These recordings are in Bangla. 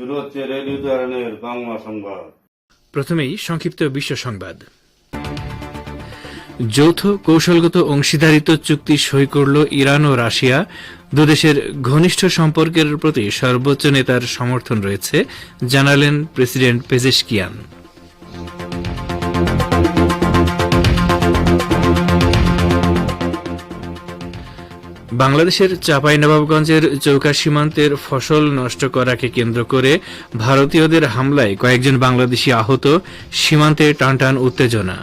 শুরু হচ্ছে রেডিও বাংলা সংবাদ। প্রথমেই সংক্ষিপ্ত বিশ্ব সংবাদ। যৌথ কৌশলগত অংশীদারিত্ব চুক্তি সই করল ইরান ও রাশিয়া। দুদেশের ঘনিষ্ঠ সম্পর্কের প্রতি সর্বোচ্চ নেতার সমর্থন রয়েছে, জানালেন প্রেসিডেন্ট পেজেশকিয়ান। বাংলাদেশের চাঁপাইনবাবগঞ্জের চৌকা সীমান্তের ফসল নষ্ট করাকে কেন্দ্র করে ভারতীয়দের হামলায় কয়েকজন বাংলাদেশি আহত, সীমান্তে টানটান উত্তেজনা।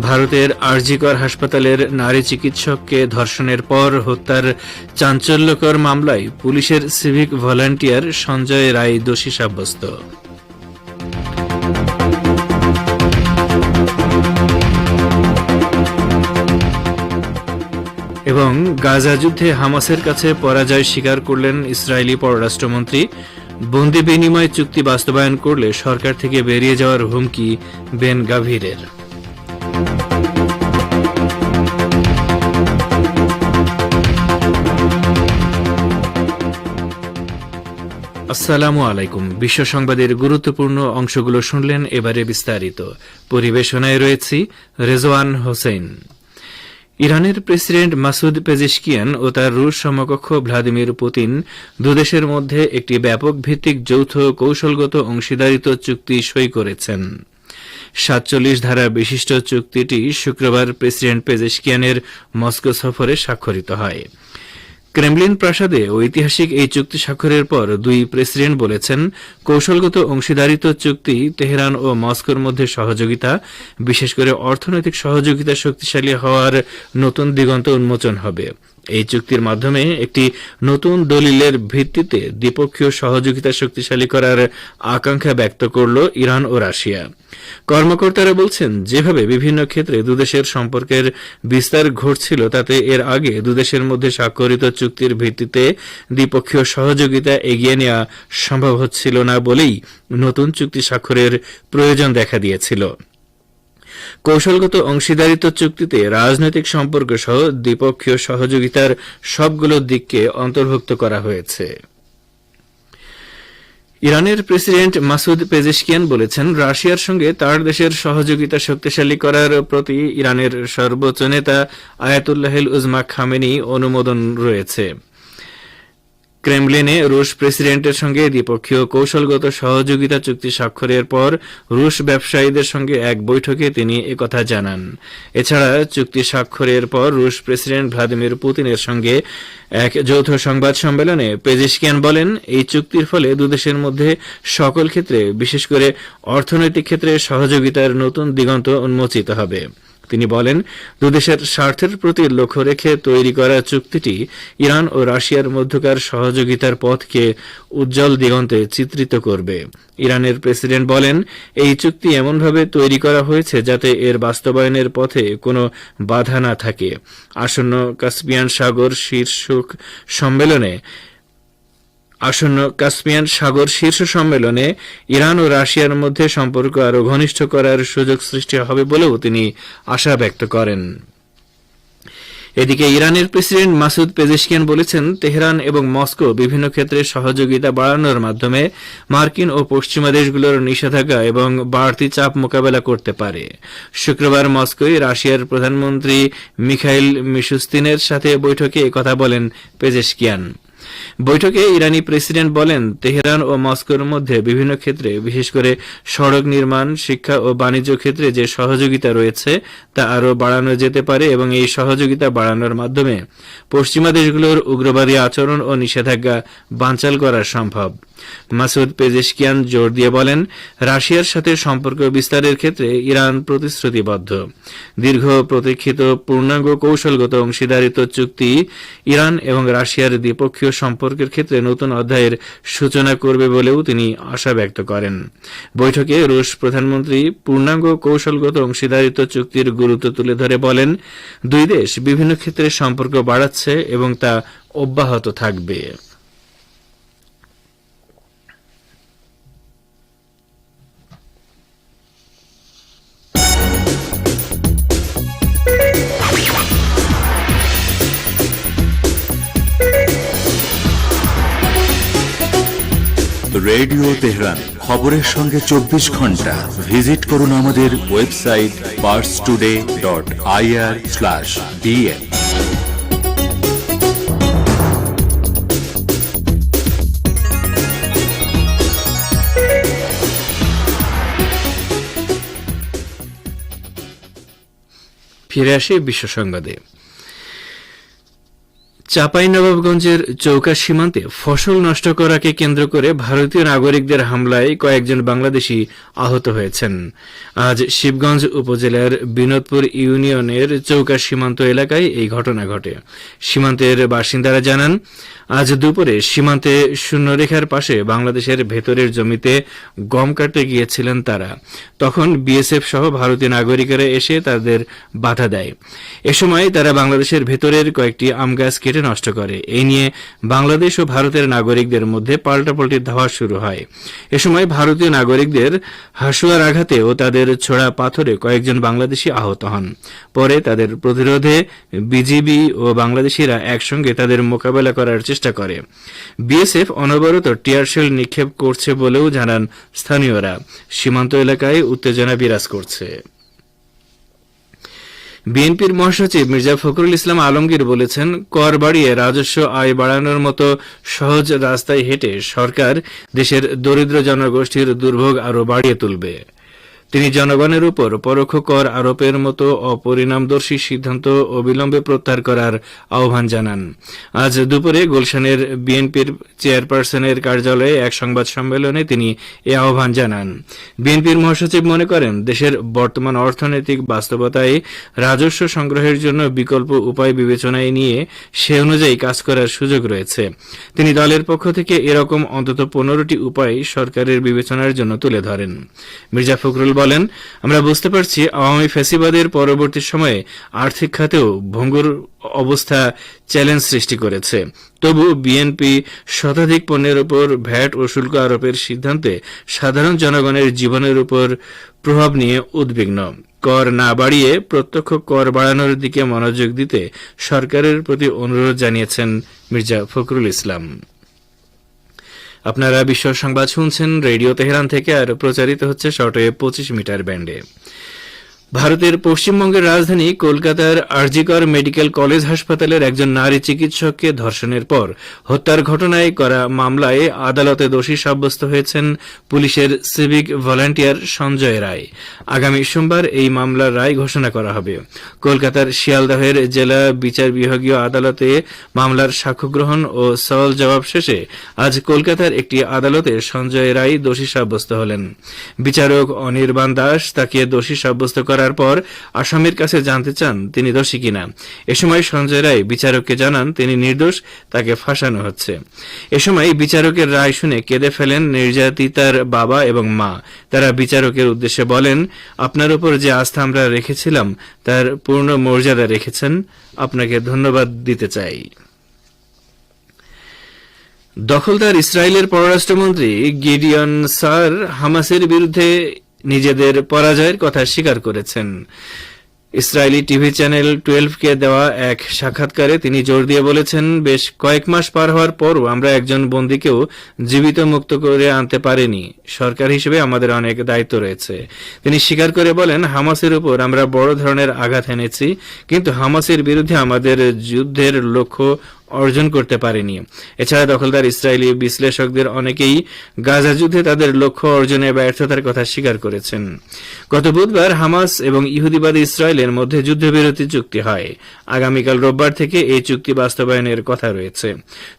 ভারতের আরজিকর হাসপাতালের নারী চিকিৎসককে ধর্ষণের পর হত্যার চাঞ্চল্যকর মামলায় পুলিশের সিভিক ভলান্টিয়ার সঞ্জয় রায় দোষী সাব্যস্ত। এবং গাজা যুদ্ধে হামাসের কাছে পরাজয় স্বীকার করলেন ইসরায়েলি পররাষ্ট্রমন্ত্রী। বন্দি বিনিময় চুক্তি বাস্তবায়ন করলে সরকার থেকে বেরিয়ে যাওয়ার হুমকি বেন গাভীরের। আসসালামু আলাইকুম। বিশ্ব সংবাদের গুরুত্বপূর্ণ অংশগুলো শুনলেন এবারে বিস্তারিত। পরিবেশনায় রয়েছি রেজওয়ান হোসেন। ইরানের প্রেসিডেন্ট মাসুদ পেজিশকিয়ান ও তার রুশ সমকক্ষ ভ্লাদিমির পুতিন দুদেশের মধ্যে একটি ব্যাপক ভিত্তিক যৌথ কৌশলগত অংশীদারিত্ব চুক্তি সই করেছেন। সাতচল্লিশ ধারা বিশিষ্ট চুক্তিটি শুক্রবার প্রেসিডেন্ট পেজেশকিয়ানের মস্কো সফরে স্বাক্ষরিত হয়। ক্রেমলিন প্রাসাদে ঐতিহাসিক এই চুক্তি স্বাক্ষরের পর দুই প্রেসিডেন্ট বলেছেন, কৌশলগত অংশীদারিত্ব চুক্তি তেহরান ও মস্কোর মধ্যে সহযোগিতা, বিশেষ করে অর্থনৈতিক সহযোগিতা শক্তিশালী হওয়ার নতুন দিগন্ত উন্মোচন হবে। এই চুক্তির মাধ্যমে একটি নতুন দলিলের ভিত্তিতে দ্বিপক্ষীয় সহযোগিতা শক্তিশালী করার আকাঙ্ক্ষা ব্যক্ত করল ইরান ও রাশিয়া। কর্মকর্তারা বলছেন, যেভাবে বিভিন্ন ক্ষেত্রে দুদেশের সম্পর্কের বিস্তার ঘটছিল, তাতে এর আগে দুদেশের মধ্যে স্বাক্ষরিত চুক্তির ভিত্তিতে দ্বিপক্ষীয় সহযোগিতা এগিয়ে নেওয়া সম্ভব হচ্ছিল না বলেই নতুন চুক্তি স্বাক্ষরের প্রয়োজন দেখা দিয়েছিল। কৌশলগত অংশীদারিত্ব চুক্তিতে রাজনৈতিক সম্পর্ক সহ দ্বিপক্ষীয় সহযোগিতার সবগুলো দিককে অন্তর্ভুক্ত করা হয়েছে। ইরানের প্রেসিডেন্ট মাসুদ পেজেশকিয়ান বলেছেন, রাশিয়ার সঙ্গে তার দেশের সহযোগিতা শক্তিশালী করার প্রতি ইরানের সর্বোচ্চ নেতা আয়াতুল্লাহিল উজমা খামেনি অনুমোদন রয়েছে। ক্রেমলিনে রুশ প্রেসিডেন্টের সঙ্গে দ্বিপক্ষীয় কৌশলগত সহযোগিতা চুক্তি স্বাক্ষরের পর রুশ ব্যবসায়ীদের সঙ্গে এক বৈঠকে তিনি একথা জানান। এছাড়া চুক্তি স্বাক্ষরের পর রুশ প্রেসিডেন্ট ভ্লাদিমির পুতিনের সঙ্গে এক যৌথ সংবাদ সম্মেলনে পেজিশকিয়ান বলেন, এই চুক্তির ফলে দুদেশের মধ্যে সকল ক্ষেত্রে, বিশেষ করে অর্থনৈতিক ক্ষেত্রে সহযোগিতার নতুন দিগন্ত উন্মোচিত হবে। তিনি বলেন, দুদেশের স্বার্থের প্রতি লক্ষ্য রেখে তৈরি করা চুক্তিটি ইরান ও রাশিয়ার মধ্যকার সহযোগিতার পথকে উজ্জ্বল দিগন্তে চিত্রিত করবে। ইরানের প্রেসিডেন্ট বলেন, এই চুক্তি এমনভাবে তৈরি করা হয়েছে যাতে এর বাস্তবায়নের পথে কোনো বাধা না থাকে। আসন্ন কাস্পিয়ান সাগর শীর্ষক সম্মেলনে আসন্ন কাস্পিয়ান সাগর শীর্ষ সম্মেলনে ইরান ও রাশিয়ার মধ্যে সম্পর্ক আরও ঘনিষ্ঠ করার সুযোগ সৃষ্টি হবে বলেও তিনি আশা ব্যক্ত করেন। এদিকে ইরানের প্রেসিডেন্ট মাসুদ পেজেশকিয়ান বলেছেন, তেহরান এবং মস্কো বিভিন্ন ক্ষেত্রে সহযোগিতা বাড়ানোর মাধ্যমে মার্কিন ও পশ্চিমা দেশগুলোর নিষেধাজ্ঞা এবং বাড়তি চাপ মোকাবেলা করতে পারে। শুক্রবার মস্কোয় রাশিয়ার প্রধানমন্ত্রী মিখাইল মিশুস্তিনের সাথে বৈঠকে একথা বলেন পেজেশকিয়ান। বৈঠকে ইরানি প্রেসিডেন্ট বলেন, তেহরান ও মস্কোর মধ্যে বিভিন্ন ক্ষেত্রে, বিশেষ করে সড়ক নির্মাণ, শিক্ষা ও বাণিজ্য ক্ষেত্রে যে সহযোগিতা রয়েছে, তা আরও বাড়ানো যেতে পারে এবং এই সহযোগিতা বাড়ানোর মাধ্যমে পশ্চিমা দেশগুলোর উগ্রবাদী আচরণ ও নিষেধাজ্ঞা বাঞ্চাল করা সম্ভব। মাসুদ পেজেশকিয়ান জোর দিয়ে বলেন, রাশিয়ার সাথে সম্পর্ক বিস্তারের ক্ষেত্রে ইরান প্রতিশ্রুতিবদ্ধ। দীর্ঘ প্রতীক্ষিত পূর্ণাঙ্গ কৌশলগত অংশীদারিত্ব চুক্তি ইরান এবং রাশিয়ার দ্বিপক্ষীয় সম্পর্কের ক্ষেত্রে নতুন অধ্যায়ের সূচনা করবে বলেও তিনি আশা ব্যক্ত করেন। বৈঠকে রুশ প্রধানমন্ত্রী পূর্ণাঙ্গ কৌশলগত অংশীদারিত্ব চুক্তির গুরুত্ব তুলে ধরে বলেন, দুই দেশ বিভিন্ন ক্ষেত্রে সম্পর্ক বাড়াচ্ছে এবং তা অব্যাহত থাকবে। রেডিও তেহরান, খবরের সঙ্গে চব্বিশ ঘণ্টা। ভিজিট করুন আমাদের website Pars today dot IR slash ফিরে আসি বিশ্ব সংবাদে। চাঁপাইনবাবগঞ্জের চৌকা সীমান্তে ফসল নষ্ট করাকে কেন্দ্র করে ভারতীয় নাগরিকদের হামলায় কয়েকজন বাংলাদেশি আহত হয়েছেন। আজ শিবগঞ্জ উপজেলার বিনোদপুর ইউনিয়নের চৌকা সীমান্ত এলাকায় এই ঘটনা ঘটে। সীমান্তের বাসিন্দারা জানান আজ দুপুরে সীমান্তে শূন্যরেখার পাশে বাংলাদেশের ভেতরের জমিতে গম কাটতে গিয়েছিলেন তারা। তখন বিএসএফ সহ ভারতীয় নাগরিকেরা এসে তাদের বাধা দেয়। এ সময় তারা বাংলাদেশের ভেতরের কয়েকটি আম গাছ কেটে নষ্ট করে। এই নিয়ে বাংলাদেশ ও ভারতের নাগরিকদের মধ্যে পাল্টাপাল্টি ধাওয়া শুরু হয়। এ সময় ভারতীয় নাগরিকদের হাসুয়ার আঘাতে ও তাদের ছোড়া পাথরে কয়েকজন বাংলাদেশি আহত হন। পরে তাদের প্রতিরোধে বিজিবি ও বাংলাদেশিরা একসঙ্গে তাদের মোকাবেলা করার চেষ্টা করে। বিএসএফ অনবরত টিয়ারশেল নিক্ষেপ করছে বলেও জানান স্থানীয়রা। সীমান্ত এলাকায় উত্তেজনা বিরাজ করছে। বিএনপির মহাসচিব মির্জা ফখরুল ইসলাম আলমগীর বলেছেন, কর বাড়িয়ে রাজস্ব আয় বাড়ানোর মতো সহজ রাস্তায় হেঁটে সরকার দেশের দরিদ্র জনগোষ্ঠীর দুর্ভোগ আরও বাড়িয়ে তুলবে। তিনি জনগণের উপর পরোক্ষ কর আরোপের মতো অপরিণামদর্শী সিদ্ধান্ত অবিলম্বে প্রত্যাহার করার আহ্বান জানান। আজ দুপুরে গুলশানের বিএনপির চেয়ারপারসনের কার্যালয়ে এক সংবাদ সম্মেলনে তিনি এ আহ্বান জানান। বিএনপির মহাসচিব মনে করেন, দেশের বর্তমান অর্থনৈতিক বাস্তবতায় রাজস্ব সংগ্রহের জন্য বিকল্প উপায় বিবেচনায় নিয়ে সে অনুযায়ী কাজ করার সুযোগ রয়েছে। তিনি দলের পক্ষ থেকে এরকম অন্তত পনেরোটি উপায় সরকারের বিবেচনার জন্য তুলে ধরেন। মির্জা ফখরুল বলেন, আমরা বুঝতে পারছি আওয়ামী ফ্যাসিবাদের পরবর্তী সময়ে আর্থিক খাতেও ভঙ্গুর অবস্থা চ্যালেঞ্জ সৃষ্টি করেছে। তবু বিএনপি শতাধিক পণ্যের উপর ভ্যাট ও শুল্ক আরোপের সিদ্ধান্তে সাধারণ জনগণের জীবনের উপর প্রভাব নিয়ে উদ্বিগ্ন। কর না বাড়িয়ে প্রত্যক্ষ কর বাড়ানোর দিকে মনোযোগ দিতে সরকারের প্রতি অনুরোধ জানিয়েছেন মির্জা ফখরুল ইসলাম। আপনারা বিশ্ব সংবাদ শুনছেন রেডিও তেহরান থেকে আর প্রচারিত হচ্ছে শর্টওয়েভ পঁচিশ মিটার ব্যান্ডে। ভারতের পশ্চিমবঙ্গের রাজধানী কলকাতার আরজিকর মেডিকেল কলেজ হাসপাতালের একজন নারী চিকিৎসককে ধর্ষণের পর হত্যার ঘটনায় করা মামলায় আদালতে দোষী সাব্যস্ত হয়েছেন পুলিশের সিভিক ভলান্টিয়ার সঞ্জয় রায়। আগামী সোমবার এই মামলার রায় ঘোষণা করা হবে। কলকাতার শিয়ালদহের জেলা বিচার বিভাগীয় আদালতে মামলার সাক্ষ্য গ্রহণ ও সওয়াল জবাব শেষে আজ কলকাতার একটি আদালতে সঞ্জয় রায় দোষী সাব্যস্ত হলেন। বিচারক অনির্বাণ দাস তাকে দোষী সাব্যস্ত করার পর আসামির কাছে জানতে চান তিনি দোষী কিনা। এ সময় সঞ্জয় রায় বিচারককে জানান তিনি নির্দোষ, তাকে ফাঁসানো হচ্ছে। এ সময় বিচারকের রায় শুনে কেঁদে ফেলেন নির্যাতিতার বাবা এবং মা। তারা বিচারকের উদ্দেশ্যে বলেন, আপনার উপর যে আস্থা আমরা রেখেছিলাম, তার পূর্ণ মর্যাদা রেখেছেন। আপনাকে ধন্যবাদ দিতে চাই। দখলদার ইসরায়েলের পররাষ্ট্রমন্ত্রী গিডিয়ন সার হামাসের বিরুদ্ধে নিজেদের পরাজয়ের কথা স্বীকার করেছেন। ইসরায়েলি টিভি চ্যানেল টুয়েলভকে দেওয়া এক সাক্ষাৎকারে তিনি জোর দিয়ে বলেছেন, বেশ কয়েক মাস পার হওয়ার পরও আমরা একজন বন্দীকেও জীবিত মুক্ত করে আনতে পারিনি। সরকার হিসেবে আমাদের অনেক দায়িত্ব রয়েছে। তিনি স্বীকার করে বলেন, হামাসের উপর আমরা বড় ধরনের আঘাত এনেছি, কিন্তু হামাসের বিরুদ্ধে আমাদের যুদ্ধের লক্ষ্য অর্জন করতে পারেনি। এছাড়া দখলদার ইসরায়েলি বিশ্লেষকদের অনেকেই গাজা যুদ্ধে তাদের লক্ষ্য অর্জনে ব্যর্থতার কথা স্বীকার করেছেন। গত বুধবার হামাস এবং ইহুদিবাদী ইসরায়েলের মধ্যে যুদ্ধবিরতি চুক্তি হয়। আগামীকাল রোববার থেকে এই চুক্তি বাস্তবায়নের কথা রয়েছে।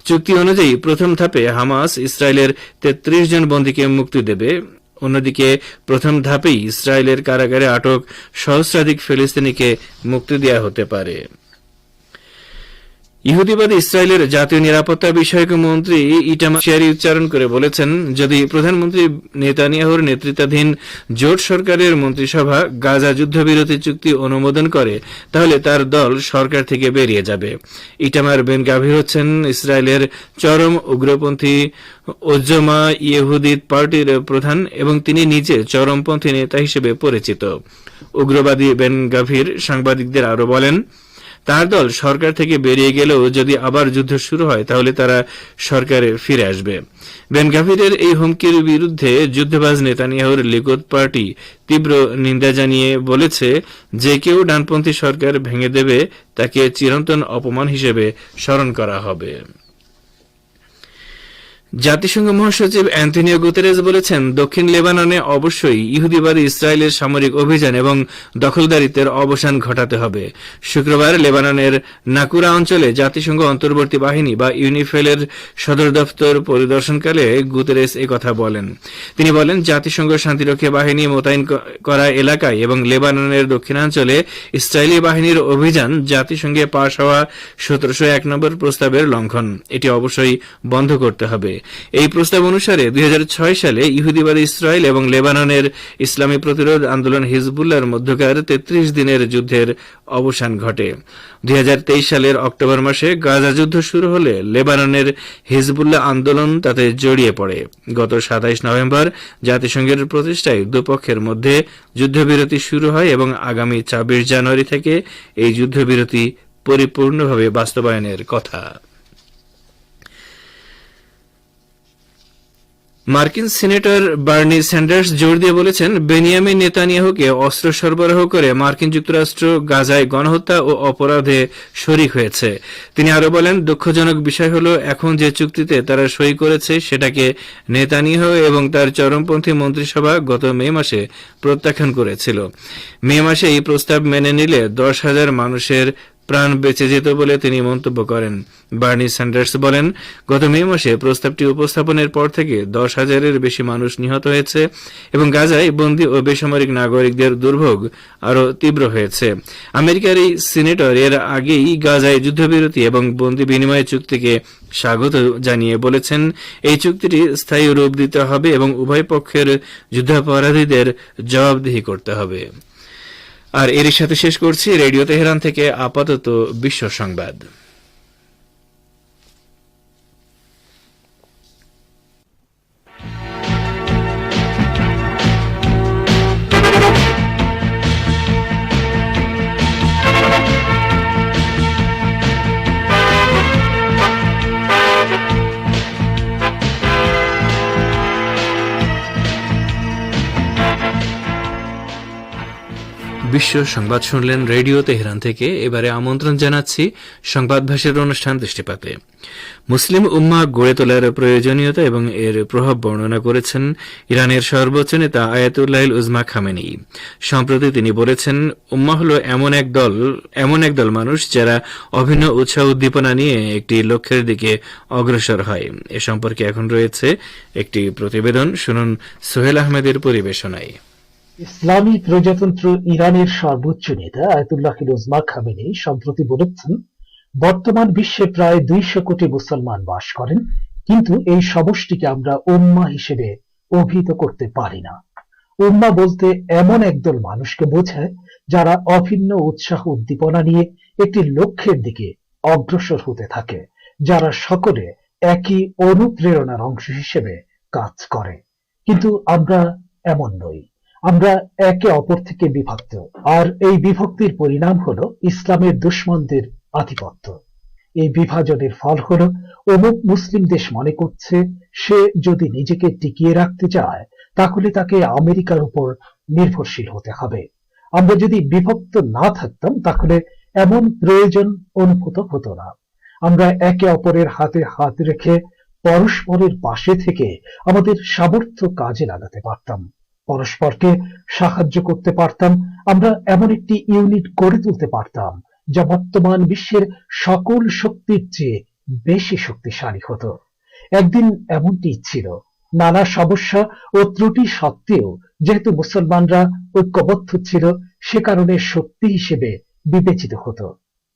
চুক্তি অনুযায়ী প্রথম ধাপে হামাস ইসরায়েলের তেত্রিশ জন বন্দীকে মুক্তি দেবে। অন্যদিকে প্রথম ধাপেই ইসরায়েলের কারাগারে আটক সহস্রাধিক ফিলিস্তিনিকে মুক্তি দেওয়া হতে পারে। ইহুদিবাদী ইসরায়েলের জাতীয় নিরাপত্তা বিষয়ক মন্ত্রী ইটামা শিয়ারি উচ্চারণ করে বলেছেন, যদি প্রধানমন্ত্রী নেতানিয়াহুর নেতৃত্বাধীন জোট সরকারের মন্ত্রিসভা গাজা যুদ্ধবিরতি চুক্তি অনুমোদন করে, তাহলে তার দল সরকার থেকে বেরিয়ে যাবে। ইটামার বেন গাভীর হচ্ছেন ইসরায়েলের চরম উগ্রপন্থী ওজ্জমা ইহুদিত পার্টির প্রধান এবং তিনি নিজে চরমপন্থী নেতা হিসেবে পরিচিত। উগ্রবাদী বেন গাভীর সাংবাদিকদের আরও বলেন তার দল সরকার থেকে বেরিয়ে গেলেও যদি আবার যুদ্ধ শুরু হয়, তাহলে তারা সরকারে ফিরে আসবে। বেন গাভিরের এই হুমকির বিরুদ্ধে যুদ্ধবাজ নেতানিয়াহুর লিকুদ পার্টি তীব্র নিন্দা জানিয়ে বলেছে যে কেউ ডানপন্থী সরকার ভেঙে দেবে, তাকে চিরন্তন অপমান হিসেবে স্মরণ করা হবে। জাতিসংঘ মহাসচিব অ্যান্টনিও গুতেরেস বলেছেন, দক্ষিণ লেবাননে অবশ্যই ইহুদিবাদী ইসরায়েলের সামরিক অভিযান এবং দখলদারিত্বের অবসান ঘটাতে হবে। শুক্রবার লেবাননের নাকুরা অঞ্চলে জাতিসংঘ অন্তর্বর্তী বাহিনী বা ইউনিফেলের সদর দফতর পরিদর্শনকালে গুতেরেস কথা বলেন। তিনি বলেন, জাতিসংঘ শান্তিরক্ষী বাহিনী মোতায়েন করা এলাকায় এবং লেবাননের দক্ষিণাঞ্চলে ইসরায়েলি বাহিনীর অভিযান জাতিসংঘে পাশ হওয়া সতেরোশো এক নম্বর প্রস্তাবের লঙ্ঘন। এটি অবশ্যই বন্ধ করতে হবে। এই প্রস্তাব অনুসারে দুই হাজার ছয় সালে ইহুদিবাদী ইসরায়েল এবং লেবাননের ইসলামী প্রতিরোধ আন্দোলন হিজবুল্লাহর মধ্যকার তেত্রিশ দিনের যুদ্ধের অবসান ঘটে। দুই হাজার তেইশ সালের অক্টোবর মাসে গাজা যুদ্ধ শুরু হলে লেবাননের হিজবুল্লাহ আন্দোলন তাতে জড়িয়ে পড়ে। গত সাতাইশ নভেম্বর জাতিসংঘের প্রতিষ্ঠায় দুপক্ষের মধ্যে যুদ্ধবিরতি শুরু হয় এবং আগামী ছাব্বিশ জানুয়ারি থেকে এই যুদ্ধবিরতি পরিপূর্ণভাবে বাস্তবায়নের কথা। মার্কিন সিনেটর বার্নি স্যান্ডার্স জোর দিয়ে বলেছেন, বেনিয়ামিন নেতানিয়াহুকে অস্ত্র সরবরাহ করে মার্কিন যুক্তরাষ্ট্র গাজায় গণহত্যা ও অপরাধে শরিক হয়েছে। তিনি আরও বলেন, দুঃখজনক বিষয় হল এখন যে চুক্তিতে তারা সই করেছে সেটাকে নেতানিয়াহু এবং তার চরমপন্থী মন্ত্রিসভা গত মে মাসে প্রত্যাখ্যান করেছিল। মে মাসে এই প্রস্তাব মেনে নিলে দশ হাজার মানুষের প্রাণ বেঁচে যেত বলে তিনি মন্তব্য করেন। বার্নি স্যান্ডার্স বলেন, গত মে মাসে প্রস্তাবটি উপস্থাপনের পর থেকে দশ হাজারের বেশি মানুষ নিহত হয়েছে এবং গাজায় বন্দী ও বেসামরিক নাগরিকদের দুর্ভোগ আরও তীব্র হয়েছে। আমেরিকার এই সিনেটর এর আগেই গাজায় যুদ্ধবিরতি এবং বন্দী বিনিময় চুক্তিকে স্বাগত জানিয়ে বলেছেন। এই চুক্তিটি স্থায়ী রূপ দিতে হবে এবং উভয় পক্ষের যুদ্ধাপরাধীদের জবাবদিহি করতে হবে। আর এরই সাথে শেষ করছি রেডিও তেহরান থেকে আপাতত বিশ্ব সংবাদ। বিশ্ব সংবাদ শুনলেন রেডিও তেহরান থেকে। এবারে আমন্ত্রণ জানাচ্ছি সংবাদ ভাষের অনুষ্ঠান দৃষ্টিপাতে। মুসলিম উম্মা গড়ে তোলার প্রয়োজনীয়তা এবং এর প্রভাব বর্ণনা করেছেন ইরানের সর্বোচ্চ নেতা আয়াতুল্লাহ উজমা খামেনি। সম্প্রতি তিনি বলেছেন, উম্মা হল এমন এক দল, এমন এক দল মানুষ যারা অভিন্ন উৎসাহ উদ্দীপনা নিয়ে একটি লক্ষ্যের দিকে অগ্রসর হয়। এ সম্পর্কে এখন রয়েছে একটি প্রতিবেদন। শুনুন সোহেল আহমেদের পরিবেশনায়। ইসলামী প্রজাতন্ত্র ইরানের সর্বোচ্চ নেতা আয়তুল্লাহ রোজমা খামেনি সম্প্রতি বলেছেন, বর্তমান বিশ্বে প্রায় দুইশো কোটি মুসলমান বাস করেন, কিন্তু এই সমষ্টিকে আমরা উম্মা হিসেবে অভিহিত করতে পারি না। উম্মা বলতে এমন একদল মানুষকে বোঝায় যারা অভিন্ন উৎসাহ উদ্দীপনা নিয়ে একটি লক্ষ্যের দিকে অগ্রসর হতে থাকে, যারা সকলে একই অনুপ্রেরণার অংশ হিসেবে কাজ করে। কিন্তু আমরা এমন নই। আমরা একে অপর থেকে বিভক্ত। আর এই বিভক্তির পরিণাম হলো ইসলামের দুশ্মনদের আধিপত্য। এই বিভাজনের ফল হলো, অমুক মুসলিম দেশ মনে করছে, সে যদি নিজেকে টিকিয়ে রাখতে চায়, তাহলে তাকে আমেরিকার উপর নির্ভরশীল হতে হবে। আমরা যদি বিভক্ত না থাকতাম, তাহলে এমন প্রয়োজন অনুভূত হতো না। আমরা একে অপরের হাতে হাত রেখে পরস্পরের পাশে থেকে আমাদের সামর্থ্য কাজে লাগাতে পারতাম। পরস্পরকে সাহায্য করতে পারতাম, আমরা এমন একটি ইউনিট গড়ে তুলতে পারতাম, যা বর্তমান বিশ্বের সকল শক্তির চেয়ে বেশি শক্তিশালী হতো। একদিন এমনটি ছিল, নানা সমস্যা ও ত্রুটি সত্ত্বেও যেহেতু মুসলমানরা ঐক্যবদ্ধ ছিল, সে কারণে শক্তি হিসেবে বিবেচিত হতো।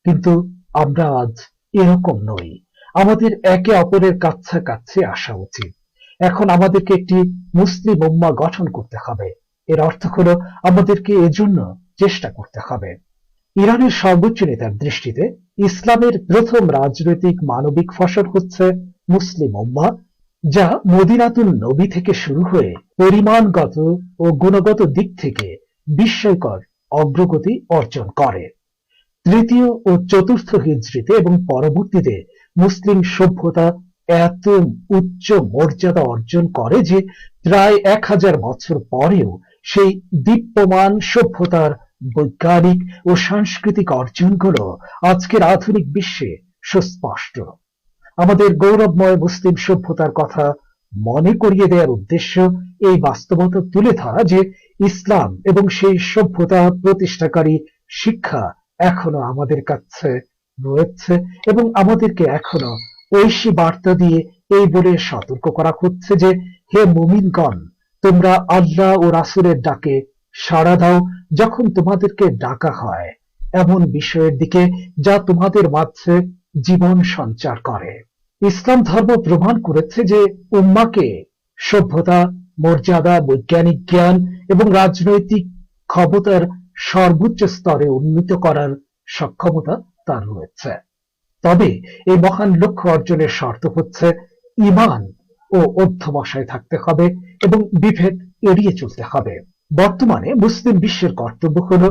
কিন্তু আমরা আজ এরকম নই, আমাদের একে অপরের কাছাকাছি আসা উচিত। এখন আমাদেরকে একটি মুসলিম উম্মা গঠন করতে হবে। এর অর্থ হলো আমাদেরকে এজন্য চেষ্টা করতে হবে। ইরানের সর্বোচ্চ নেতার দৃষ্টিতে ইসলামের প্রথম রাজনৈতিক মানবিক ফসল হচ্ছে মুসলিম উম্মা, যা মদিনাতুল নবী থেকে শুরু হয়ে পরিমাণগত ও গুণগত দিক থেকে বিস্ময়কর অগ্রগতি অর্জন করে। তৃতীয় ও চতুর্থ হিজড়িতে এবং পরবর্তীতে মুসলিম সভ্যতা এত উচ্চ মর্যাদা অর্জন করে যে প্রায় এক হাজার বছর পরেও সেই দীপ্যমান সভ্যতার বৈজ্ঞানিক ও সাংস্কৃতিক অর্জনগুলো আজকের আধুনিক বিশ্বে সুস্পষ্ট। আমাদের গৌরবময় মুসলিম সভ্যতার কথা মনে করিয়ে দেওয়ার উদ্দেশ্য এই বাস্তবতা তুলে ধরা যে ইসলাম এবং সেই সভ্যতা প্রতিষ্ঠাকারী শিক্ষা এখনও আমাদের কাছে রয়েছে এবং আমাদেরকে এখনও ঐশী বার্তা দিয়ে এই বলে সতর্ক করা হচ্ছে যে, হে মুমিনগণ, তোমরা আল্লাহ ও রাসুলের ডাকে সাড়া দাও যখন তোমাদেরকে ডাকা হয়। এমন বিষয়ের দিকে যা তোমাদের মাঝে জীবন সঞ্চার করে। ইসলাম ধর্ম প্রমাণ করেছে যে, উম্মাকে সভ্যতা, মর্যাদা, বৈজ্ঞানিক জ্ঞান এবং রাজনৈতিক ক্ষমতার সর্বোচ্চ স্তরে উন্নীত করার সক্ষমতা তার রয়েছে। তবে এই মহান লক্ষ্য অর্জনের শর্ত হচ্ছে ইমান ও অধ্যবসায় থাকতে হবে এবং বিভেদ এড়িয়ে চলতে হবে। বর্তমানে মুসলিম বিশ্বের কর্তব্য হল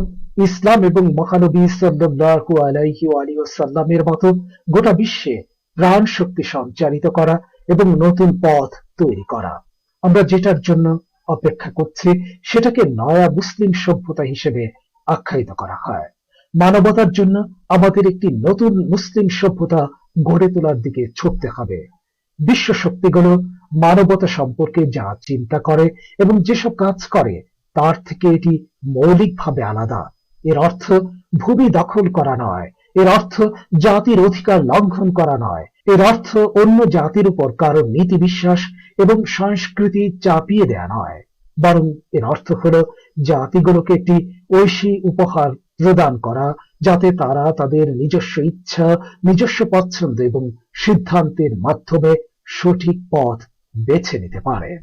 ইসলাম এবং মহানবী সাল্লাল্লাহু আলাইহি ওয়ালিহি ওয়াসাল্লামের মতো গোটা বিশ্বে প্রাণ শক্তি সঞ্চারিত করা এবং নতুন পথ তৈরি করা। আমরা যেটার জন্য অপেক্ষা করছি সেটাকে নয়া মুসলিম সভ্যতা হিসেবে আখ্যায়িত করা হয়। মানবতার জন্য আমাদের একটি নতুন মুসলিম সভ্যতা গড়ে তোলার দিকে ছুটতে হবে বিশ্ব শক্তিগুলো মানবতা সম্পর্কে যা চিন্তা করে এবং যেসব কাজ করে, তার থেকে এটি মৌলিকভাবে আলাদা। এর অর্থ ভূমি দখল করা নয়। এর অর্থ জাতির অধিকার লঙ্ঘন করা নয়। এর অর্থ অন্য জাতির উপর কারও নীতি বিশ্বাস এবং সংস্কৃতি চাপিয়ে দেয়া নয়। বরং এর অর্থ হল জাতিগুলোকে একটি ঐশী উপহার প্রদান করা, যাতে তারা তাদের নিজস্ব ইচ্ছা, নিজস্ব পছন্দ এবং সিদ্ধান্তের মাধ্যমে সঠিক পথ বেছে নিতে পারে।